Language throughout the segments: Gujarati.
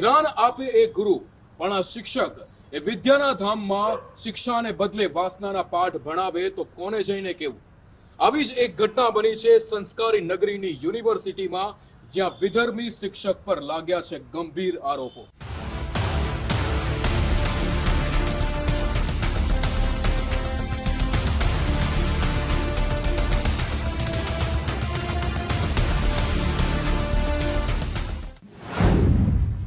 જ્ઞાન આપે એ ગુરુ, પણ આ શિક્ષક એ વિદ્યાના ધામમાં શિક્ષાને બદલે વાસનાના પાઠ ભણાવે તો કોને જઈને કેવું? આવી જ એક ઘટના બની છે સંસ્કારી નગરીની યુનિવર્સિટીમાં, જ્યાં વિધર્મી શિક્ષક પર લાગ્યા છે ગંભીર આરોપો.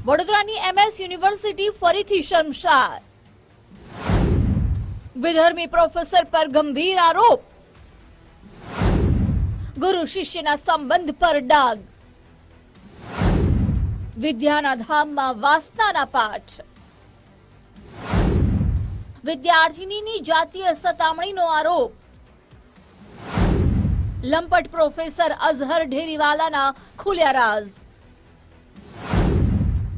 વડોદરાની એમએસ યુનિવર્સિટી ફરીથી શર્મસાર વિધર્મી પ્રોફેસર પર ગંભીર આરોપ. ગુરુ શિષ્યના સંબંધ પર ડાગ વિદ્યાના ધામમાં વાસનાના પાઠ. વિદ્યાર્થિનીની જાતીય સતામણીનો આરોપ. લંપટ પ્રોફેસર અઝહર ઢેરીવાલાના ખુલ્યા રાઝ.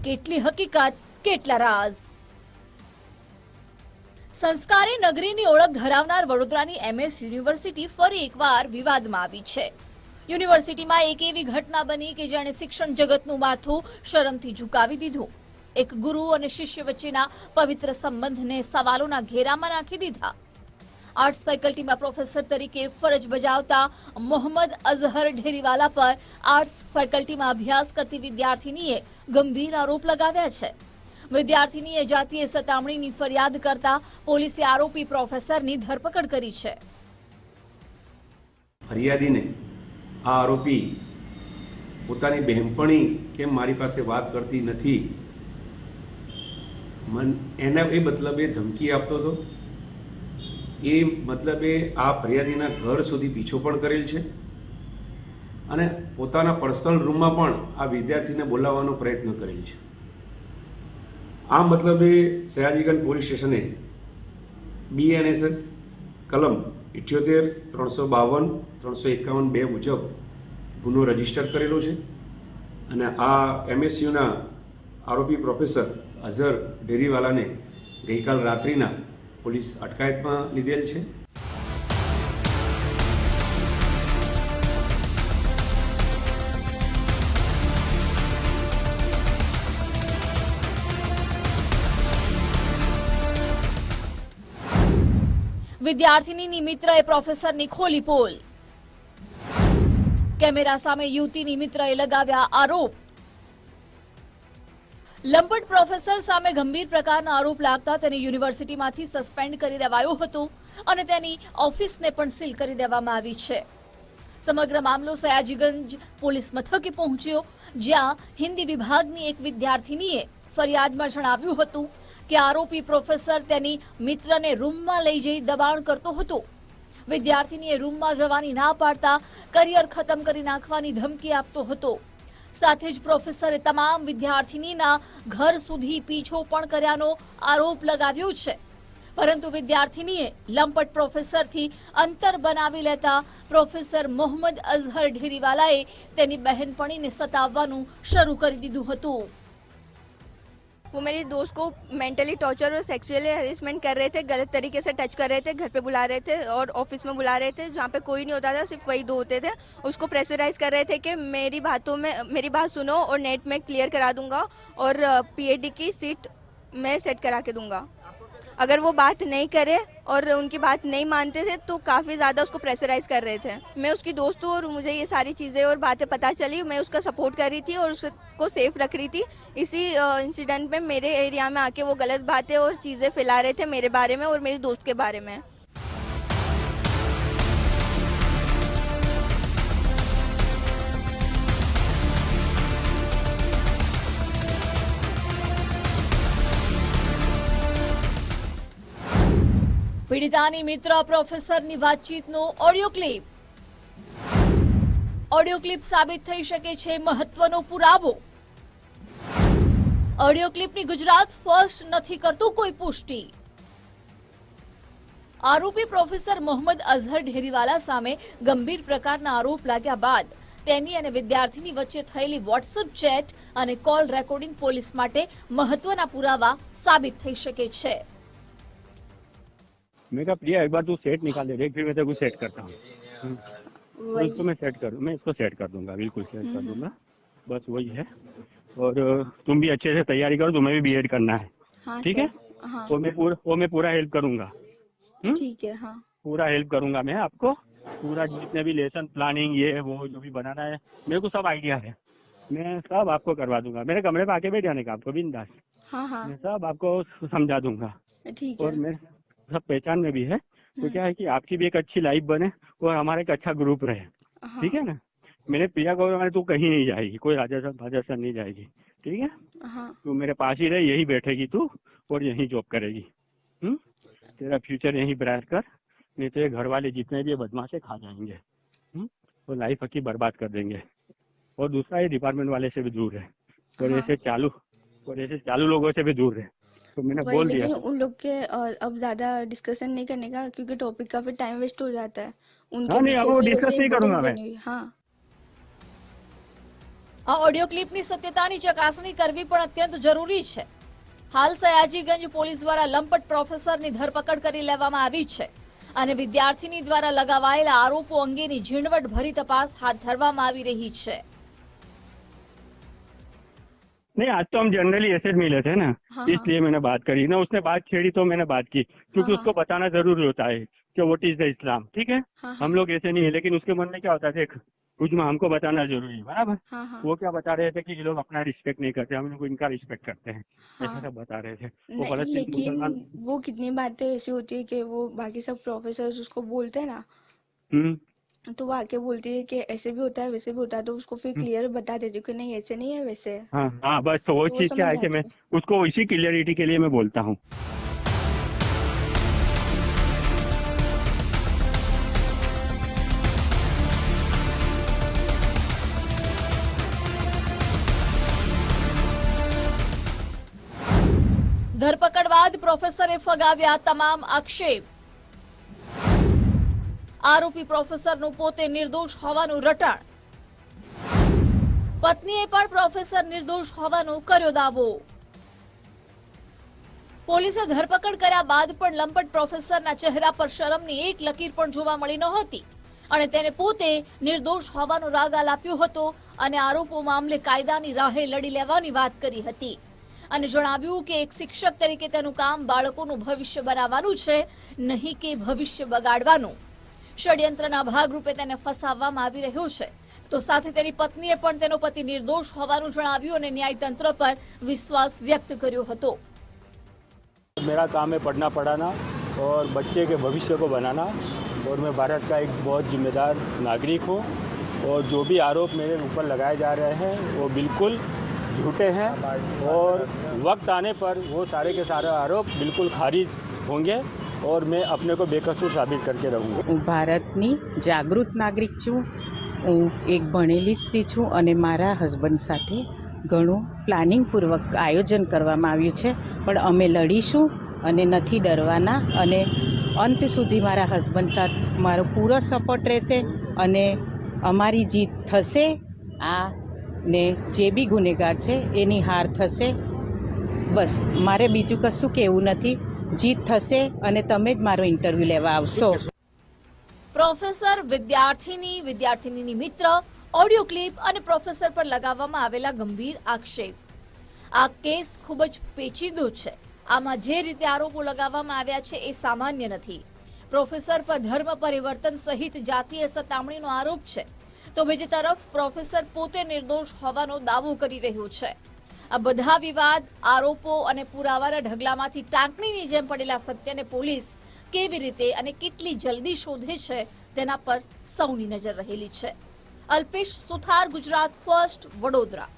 કેટલી હકીકત, કેટલા રાઝ. સંસ્કારી નગરીની ઓળખ ધરાવનાર વડોદરાની એમએસ યુનિવર્સિટી ફરી એકવાર વિવાદમાં આવી છે. યુનિવર્સિટીમાં એક એવી ઘટના બની કે જેણે શિક્ષણ જગતનું માથું શરમથી ઝુકાવી દીધું. એક ગુરુ અને શિષ્ય વચ્ચેના પવિત્ર સંબંધને સવાલોના ઘેરામાં નાખી દીધા. આર્ટ્સ ફેકલ્ટીમાં પ્રોફેસર તરીકે ફરજ બજાવતા મોહમ્મદ અઝહર ઢેરીવાલા પર આર્ટ્સ ફેકલ્ટીમાં અભ્યાસ કરતી વિદ્યાર્થીનીએ ગંભીર આરોપ લગાવ્યા છે. વિદ્યાર્થીનીએ જાતીય સતામણીની ફરિયાદ કરતા પોલીસે આરોપી પ્રોફેસરની ધરપકડ કરી છે. ફરિયાદીને આ આરોપી પોતાની બહેનપણી કેમ મારી પાસે વાત કરતી નથી? મન એના એ મતલબે ધમકી આપતો હતો એ મતલબે આ ફરિયાદીના ઘર સુધી પીછો પણ કરેલ છે. અને પોતાના પર્સનલ રૂમમાં પણ આ વિદ્યાર્થીને બોલાવવાનો પ્રયત્ન કરેલ છે. આ મતલબે સયાજીગંજ પોલીસ સ્ટેશને બીએનએસએસ કલમ ઇઠ્યોતેર, ત્રણસો બાવન, ત્રણસો એકાવન બે મુજબ ગુનો રજિસ્ટર કરેલો છે. અને આ એમએસયુના આરોપી પ્રોફેસર અઝહર ડેરીવાલાને ગઈકાલ રાત્રિના પોલીસ અટકાયતમાં લીધેલ છે. વિદ્યાર્થીની મિત્રએ પ્રોફેસરની ખોલી પોલ. કેમેરા સામે યુવતીની મિત્રએ લગાવ્યા આરોપ. લંપટ પ્રોફેસર સામે ગંભીર પ્રકારના આરોપ લાગતા તેને યુનિવર્સિટીમાંથી સસ્પેન્ડ કરી દેવાયો હતો અને તેની ઓફિસને પણ સીલ કરી દેવામાં આવી છે. સમગ્ર મામલો સયાજીગંજ પોલીસ મથકે પહોંચ્યો, જ્યાં હિન્દી વિભાગની એક વિદ્યાર્થીનીએ ફરિયાદમાં જણાવ્યું હતું કે આરોપી પ્રોફેસર તેની મિત્રને રૂમમાં લઈ જઈ દબાણ કરતો હતો. વિદ્યાર્થીનીએ રૂમમાં જવાની ના પાડતા કરિયર ખતમ કરી નાખવાની ધમકી આપતો હતો. સાથે જ પ્રોફેસરે તમામ વિદ્યાર્થીનીના ઘર સુધી પીછો પણ કર્યાનો આરોપ લગાવ્યો છે. પરંતુ વિદ્યાર્થીનીએ લંપટ પ્રોફેસરથી અંતર બનાવી લેતા પ્રોફેસર મોહમ્મદ અઝહર ઢેરીવાલાએ તેની બહેનપણીને સતાવવાનું શરૂ કરી દીધું હતું. वो मेरे दोस्त को मेंटली टॉर्चर और सेक्सुअली हरेसमेंट कर रहे थे, गलत तरीके से टच कर रहे थे, घर पे बुला रहे थे और ऑफ़िस में बुला रहे थे, जहाँ पे कोई नहीं होता था, सिर्फ़ वही दो होते थे। उसको प्रेशराइज कर रहे थे कि मेरी बातों में, मेरी बात सुनो और नेट में क्लियर करा दूँगा और पीएडी की सीट मैं सेट करा के दूँगा। अगर वो बात नहीं करे और उनकी बात नहीं मानते थे तो काफ़ी ज़्यादा उसको प्रेशराइज कर रहे थे। मैं उसकी दोस्त हूँ और मुझे ये सारी चीज़ें और बातें पता चली। मैं उसका सपोर्ट कर रही थी और उसको सेफ़ रख रही थी। इसी इंसिडेंट में मेरे एरिया में आके वो गलत बातें और चीज़ें फैला रहे थे मेरे बारे में और मेरी दोस्त के बारे में। પીડિતાની મિત્ર પ્રોફેસરની વાતચીતનો ઓડિયો ક્લિપ. ઓડિયો ક્લિપ સાબિત થઈ શકે છે મહત્વનો પુરાવો. ઓડિયો ક્લિપની ગુજરાત ફર્સ્ટ નથી કરતું કોઈ પુષ્ટિ. આરોપી પ્રોફેસર મોહમ્મદ અઝહર ઢેરીવાલા સામે ગંભીર પ્રકારના આરોપ લાગ્યા બાદ તેની અને વિદ્યાર્થીની વચ્ચે થયેલી વોટ્સઅપ ચેટ અને કોલ રેકોર્ડિંગ પોલીસ માટે મહત્વના પુરાવા સાબિત થઈ શકે છે. मैं कहा प्रिया एक बार तू सेट निकाल दे देख फिर मैं तेरे को सेट करता हूँ। हम्म। तो इसको मैं सेट कर मैं इसको सेट कर दूँगा बिल्कुल सेट कर दूँगा। बस वही है। और तुम भी अच्छे से तैयारी करो तुम्हें भी बीएड करना है। हाँ ठीक है? हाँ। वो मैं पूरा वो मैं पूरा हेल्प करूँगा। हम्म? ठीक है हाँ। पूरा हेल्प करूँगा मैं आपको। पूरा जितने भी लेसन प्लानिंग ये वो जो भी बनाना है मेरे को सब आइडिया है। मैं सब आपको करवा दूँगा। मेरे कमरे पे आके बैठ जाने का आपको बिंदास। हाँ हाँ। मैं सब आपको समझा दूँगा। ठीक और मैं सब पहचान में भी है। तो हम्म। क्या है कि आपकी भी एक अच्छी लाइफ बने और हमारा एक अच्छा ग्रुप रहे। हाँ। ठीक है ना? मेरे प्रिया गौरव तू कहीं नहीं जाएगी कोई राजस्थान राजस्थान नहीं जाएगी। ठीक है? हाँ। तू मेरे पास ही रहे यही बैठेगी तू और यही जॉब करेगी। हम्म? तेरा फ्यूचर यहीं ब्राइट कर नहीं तो ये घर वाले जितने भी बदमाश खा जाएँगे। हम्म? वो लाइफ की बर्बाद कर देंगे। और दूसरा ये डिपार्टमेंट वाले से भी दूर है। और हाँ। ऐसे चालू और ऐसे चालू लोगों से भी दूर है। तो मैंने वही बोल दिया लेकिन उन लोग के अ, अब ज्यादा डिस्कशन नहीं करने का क्योंकि टॉपिक का फिर टाइम वेस्ट हो जाता है उनके हाँ, नहीं, पीछे अब वो फिर discuss ऐसे नहीं करूंगा importance मैं। देनी हुई। हाँ આ ઓડિયો ક્લિપની સત્યતાની ચકાસણી કરવી પણ અત્યંત જરૂરી છે હાલ સયાજીગંજ પોલીસ દ્વારા લંપટ પ્રોફેસરની ધરપકડ કરી લેવામાં આવી છે અને વિદ્યાર્થીની દ્વારા લગાવાયેલા આરોપો અંગેની ઝીણવટભરી તપાસ હાથ ધરવામાં આવી રહી છે नहीं आज तो हम जनरली ऐसे मिले थे ना। हाँ, इसलिए मैंने बात करी। ना उसने बात छेड़ी तो मैंने बात की क्योंकि हाँ, उसको बताना ज़रूरी होता है कि व्हाट इज़ द इस्लाम ठीक है? हाँ हम लोग ऐसे नहीं है लेकिन उसके मन में क्या होता है देख उजमा हमको बताना ज़रूरी है बराबर? हाँ हाँ। वो क्या बता रहे थे कि ये लोग अपना रिस्पेक्ट नहीं करते हम लोग इनका रिस्पेक्ट करते हैं। ऐसा हाँ। सब बता रहे थे। वो फलस्तीन लेकिन वो कितनी बातें ऐसी होती है कि वो बाकी सब प्रोफेसर उसको बोलते हैं ना। हम्म, तो वो आके बोलती है कि ऐसे भी होता है वैसे भी होता है तो उसको फिर क्लियर बता देती हूँ कि नहीं ऐसे नहीं है वैसे है हाँ हाँ बस तो वो वो चीज क्या है समझ कि मैं आती उसको इसी क्लियरिटी के लिए मैं बोलता हूँ ધરપકડ બાદ પ્રોફેસરે ફગાવ્યા તમામ આક્ષેપ આરોપી પ્રોફેસરનું પોતે નિર્દોષ હોવાનું રટણ. પત્નીએ પણ પ્રોફેસર નિર્દોષ હોવાનો કર્યો દાવો. પોલીસે ધરપકડ કર્યા બાદ પણ લંપટ પ્રોફેસરના ચહેરા પર શરમની એક લકીર પણ જોવા મળી નહોતી અને તેને પોતે નિર્દોષ હોવાનો રાગ આલાપ્યો હતો અને આરોપો મામલે કાયદાની રાહે લડી લેવાની વાત કરી હતી. અને જણાવ્યું કે એક શિક્ષક તરીકે તેનું કામ બાળકોનું ભવિષ્ય બનાવવાનું છે, નહીં કે ભવિષ્ય બગાડવાનું. ષડયંત્રના ભાગરૂપે તેને ફસાવવામાં આવી રહ્યો છે તો સાથે તેની પત્નીએ પણ તેનો પતિ નિર્દોષ હોવાનું જણાવ્યું અને ન્યાયતંત્ર પર વિશ્વાસ વ્યક્ત કર્યો હતો मेरा काम है पढ़ना पढ़ाना और बच्चे के भविष्य को बनाना और मैं भारत का एक बहुत जिम्मेदार नागरिक हूँ और जो भी आरोप मेरे ऊपर लगाए जा रहे हैं वो बिल्कुल झूठे हैं और वक्त आने पर वो सारे के सारे आरोप बिल्कुल खारिज होंगे और मैं अपने को बेकसूर साबित करके रहूँगा હું ભારતની જાગૃત નાગરિક છું હું એક ભણેલી સ્ત્રી છું અને મારા હસબન્ડ સાથે ઘણું પ્લાનિંગપૂર્વક આયોજન કરવામાં આવ્યું છે પણ અમે લડીશું અને નથી ડરવાના અને અંત સુધી મારા હસબન્ડ સાથે મારો પૂરો સપોર્ટ રહેશે અને અમારી જીત થશે આ ને જે બી ગુનેગાર છે એની હાર થશે બસ મારે બીજું કશું કહેવું નથી જીત થશે અને તમે જ મારો ઇન્ટરવ્યૂ લેવા આવશો. પ્રોફેસર વિદ્યાર્થીની વિદ્યાર્થીની મિત્ર, ઓડિયો ક્લિપ અને પ્રોફેસર પર લગાવવામાં આવેલા ગંભીર આક્ષેપ. આ કેસ ખૂબ જ પેચીદો છે. આમાં જે રીતે આરોપો લગાવવામાં આવ્યા છે એ સામાન્ય નથી. પ્રોફેસર પર ધર્મ પરિવર્તન સહિત જાતીય સતામણીનો આરોપ છે. તો બીજી તરફ પ્રોફેસર પોતે નિર્દોષ હોવાનો દાવો કરી રહ્યો છે. આ બધા વિવાદ, આરોપો અને પુરાવાના ઢગલામાંથી ટાંકણીની જેમ પડેલા સત્યને પોલીસ કેવી રીતે અને કેટલી જલ્દી શોધે છે તેના પર સૌની નજર રહેલી છે. અલ્પેશ સુથાર, ગુજરાત ફર્સ્ટ, વડોદરા.